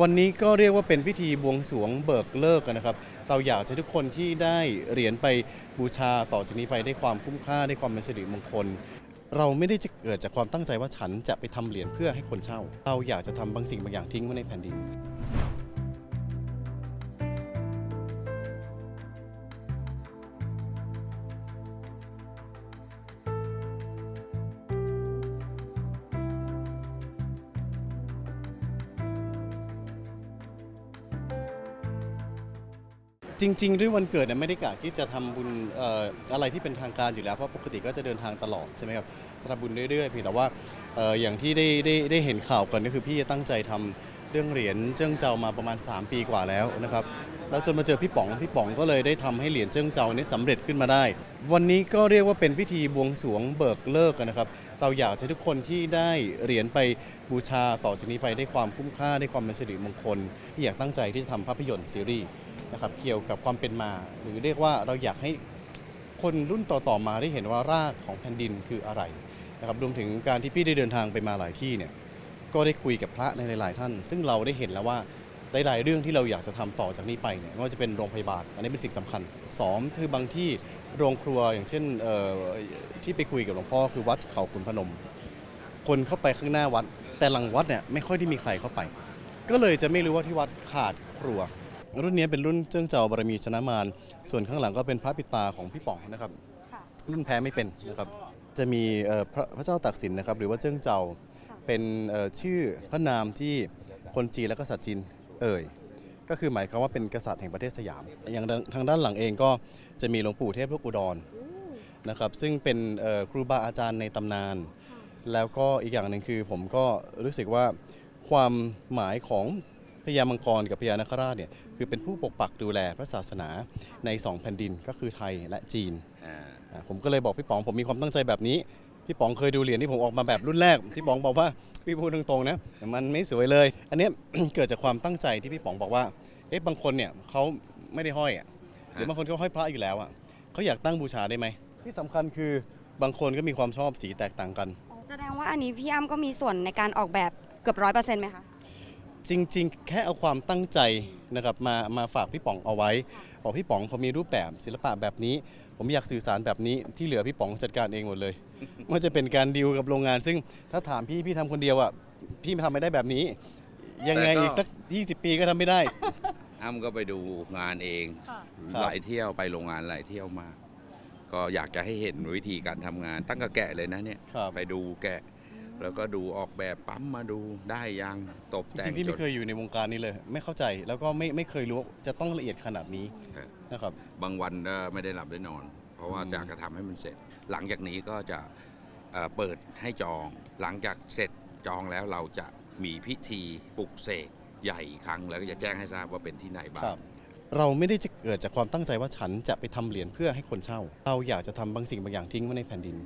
วันนี้ก็เรียกว่าเป็นพิธีบวงสรวงเบิกเลิกนะครับ เราอยากให้ทุกคนที่ได้เหรียญไปบูชาต่อจากนี้ไปได้ความคุ้มค่าได้ความเป็นสิริมงคล เราไม่ได้จะเกิดจากความตั้งใจว่าฉันจะไปทำเหรียญเพื่อให้คนเช่า เราอยากจะทำบางสิ่งบางอย่างทิ้งไว้ในแผ่นดิน จริง ๆ ด้วยวันเกิดเนี่ยไม่ได้กะที่จะทำบุญเอ่ออะไรที่เป็นทางการอยู่แล้ว เพราะปกติก็จะเดินทางตลอดใช่ไหมครับจะทำบุญเรื่อยๆเพียงแต่ว่าเอ่ออย่างที่ได้ได้ได้เห็นข่าวกันก็คือพี่ตั้งใจทำเรื่องเหรียญเจิ้งเจ้ามาประมาณ 3 ปีกว่าแล้วนะครับแล้วจนมาเจอพี่ป๋องพี่ป๋องก็เลยได้ทำให้เหรียญเจิ้งเจ้านี้สำเร็จขึ้นมาได้ วันนี้ก็เรียกว่าเป็นพิธีบวงสรวงเบิกเลิกกันนะครับ เราอยากให้ทุกคนที่ได้เหรียญไปบูชาต่อจากนี้ไปได้ความคุ้มค่าได้ความเป็นสิริมงคลที่อยากตั้งใจที่จะทำภาพยนตร์ซีรีส์ นะครับเกี่ยวกับความเป็นมา หรือเรียกว่าเราอยากให้คนรุ่นต่อๆมาได้เห็นว่ารากของแผ่นดินคืออะไรนะครับรวมถึงการที่พี่ได้เดินทางไปมาหลายที่เนี่ยก็ได้คุยกับพระในหลาย ๆ ท่าน ซึ่งเราได้เห็นแล้วว่าหลายๆเรื่องที่เราอยากจะทำต่อจากนี้ไปเนี่ยไม่ว่าจะเป็นโรงพยาบาลอันนี้เป็นสิ่งสำคัญสองคือบางที่โรงครัวอย่างเช่นที่ไปคุยกับหลวงพ่อคือวัดเขาขุนพนม คนเข้าไปข้างหน้าวัด แต่หลังวัดเนี่ยไม่ค่อยได้มีใครเข้าไป ก็เลยจะไม่รู้ว่าที่วัดขาดครัว รุ่นนี้เป็นรุ่นเจ้าเจ้าบารมีชนะมารส่วนข้างหลังก็เป็นพระปิดตาของพี่ป๋องนะครับค่ะรุ่นแพ้ไม่เป็นนะครับ จะมีเอ่อพระพระเจ้าตากสินนะครับ หรือว่าเจิ้งเจ้าเป็นเอ่อชื่อพระนามที่คนจีนและก็สัตว์จีนเอ่ยก็คือหมายความว่าเป็นกษัตริย์แห่งประเทศสยาม อย่างทางด้านหลังเองก็จะมีหลวงปู่เทพลูกอุดรนะครับซึ่งเป็นเอ่อครูบาอาจารย์ในตำนาน แล้วก็อีกอย่างหนึ่งคือผมก็รู้สึกว่าความหมายของพ ญามังกรกับพญานคราชเนี่ยคือเป็นผู้ปกปักดูแลพระศาสนาในสองแผ่นดินก็คือไทยและจีนอ่าอ่าผมก็เลยบอกพี่ป๋องผมมีความตั้งใจแบบนี้ พี่ป๋องเคยดูเหรียญที่ผมออกมาแบบรุ่นแรกที่ป๋องบอกว่าพี่พูดตรงๆนะมันไม่สวยเลย อันเนี้ย เกิดจากความตั้งใจที่พี่ป๋องบอกว่าเอ๊ะบางคนเนี่ยเขาไม่ได้ห้อยอะหรือบางคนเขาห้อยพระอยู่แล้วอะเขาอยากตั้งบูชาได้ไหมที่สำคัญคือบางคนก็มีความชอบสีแตกต่างกันอ๋อแสดงว่าอันนี้พี่อ้ำก็มีส่วนในการออกแบบเกือบร้อยเปอร์เซ็นต์ไหมคะ จริง ๆ แค่เอาความตั้งใจนะครับมามาฝากพี่ป๋องเอาไว้บอกพี่ป๋องผมมีรูปแบบศิลปะแบบนี้ ผมอยากสื่อสารแบบนี้ที่เหลือพี่ป๋องจัดการเองหมดเลยไม่ว่าจะเป็นการดีลกับโรงงาน ซึ่งถ้าถามพี่พี่ทำคนเดียวอะพี่ทำไม่ได้แบบนี้ ยังไงแต่ก็อีกสัก 20 ปีก็ทำไม่ได้ อ้ำก็ไปดูงานเองครับหลายเที่ยวไปโรงงานหลายเที่ยวมาก ก็อยากจะให้เห็นวิธีการทำงานตั้งแต่แกะเลยนะเนี่ย ครับ ไปดูแกะ แล้วก็ดูออกแบบปั๊มมาดูได้ยังตกจแต่งริงๆพี่จไม่นเคยอยู่ในวงการนี้เลย ไม่เข้าใจแล้วก็ไม่ไม่เคยรู้ว่าจะต้องละเอียดขนาดนี้เออนะครับ บางวันก็ไม่ได้หลับได้นอน เพราะว่าอืมอยากจะทำให้มันเสร็จ หลังจากนี้ก็จะเอ่อเปิดให้จอง หลังจากเสร็จจองแล้วเราจะมีพิธีปลุกเสกใหญ่อีกครั้ง แล้วก็จะแจ้งให้ทราบว่าเป็นที่ไหนบ้าครังบเราไม่ได้จะเกิดจากความตั้งใจว่าฉันจะไปทำเหรียญเพื่อให้คนเช่า เราอยากจะทำบางสิ่งบางอย่างทิ้งไว้ในแผ่นดิน